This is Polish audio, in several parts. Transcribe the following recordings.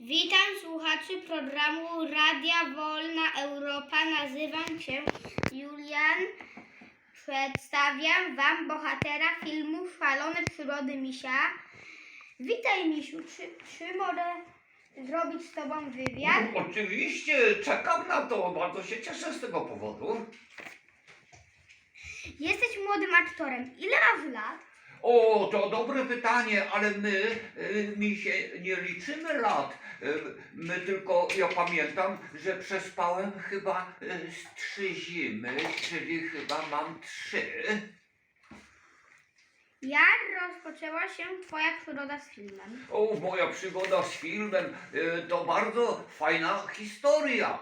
Witam słuchaczy programu Radia Wolna Europa. Nazywam się Julian. Przedstawiam Wam bohatera filmu Szalone przygody Misia. Witaj Misiu, czy, czy mogę zrobić z Tobą wywiad? No, oczywiście, czekam na to, bardzo się cieszę z tego powodu. Jesteś młodym aktorem. Ile masz lat? O, to dobre pytanie, ale my, y, mi się nie liczymy lat. Y, My tylko, ja pamiętam, że przespałem chyba y, z trzy zimy, czyli chyba mam trzy. Jak rozpoczęła się Twoja przygoda z filmem? O, moja przygoda z filmem y, to bardzo fajna historia,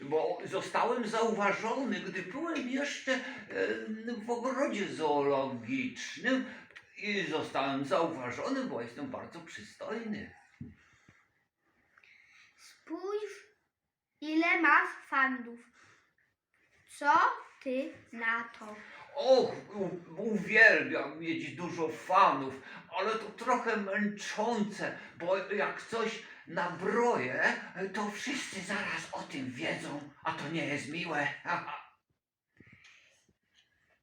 y, bo zostałem zauważony, gdy byłem jeszcze y, w ogrodzie zoologicznym i zostałem zauważony, bo jestem bardzo przystojny. Spójrz, ile masz fanów. Co Ty na to? Och, u- uwielbiam mieć dużo fanów, ale to trochę męczące, bo jak coś nabroję, to wszyscy zaraz o tym wiedzą, a to nie jest miłe.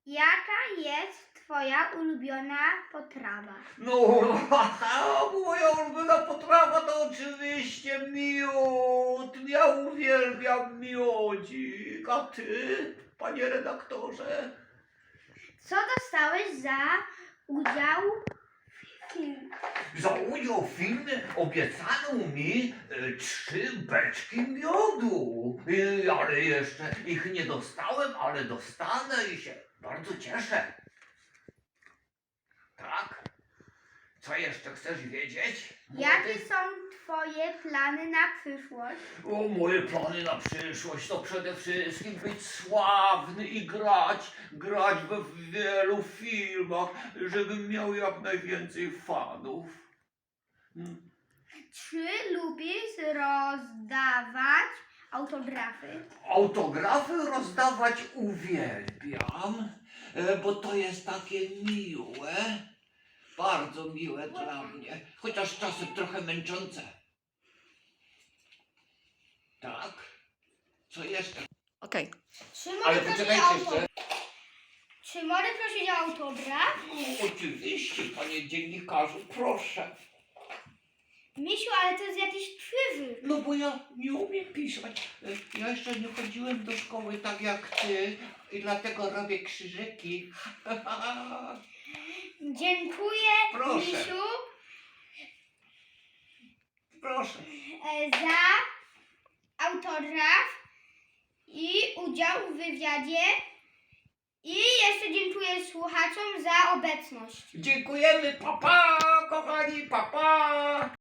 Jaka jest Twoja ulubiona potrawa? No, moja ulubiona potrawa to oczywiście miód. Ja uwielbiam miodzik. A ty, panie redaktorze? Co dostałeś za udział w filmie? Za udział w filmie obiecano mi e, trzy beczki miodu. I, ale jeszcze ich nie dostałem, ale dostanę i się bardzo cieszę. Tak? Co jeszcze chcesz wiedzieć? Jakie są Twoje plany na przyszłość? O, moje plany na przyszłość to przede wszystkim być sławny i grać, grać we wielu filmach, żebym miał jak najwięcej fanów. Mm. Czy lubisz rozdawać autografy? Autografy rozdawać uwielbiam, e, bo to jest takie miłe, bardzo miłe dla mnie, chociaż czasem trochę męczące. Tak? Co jeszcze? Okej. Czy mogę Ale prosić poczekajcie o jeszcze. Czy mogę prosić o autograf? O, Oczywiście, panie dziennikarzu, proszę. Misiu, ale to jest jakiś krzyżyk. No bo ja nie umiem pisać. E, Ja jeszcze nie chodziłem do szkoły tak jak ty i dlatego robię krzyżyki. Dziękuję, Proszę. Misiu, Proszę. e, za autograf i udział w wywiadzie. I jeszcze dziękuję słuchaczom za obecność. Dziękujemy, papa, kochani, papa.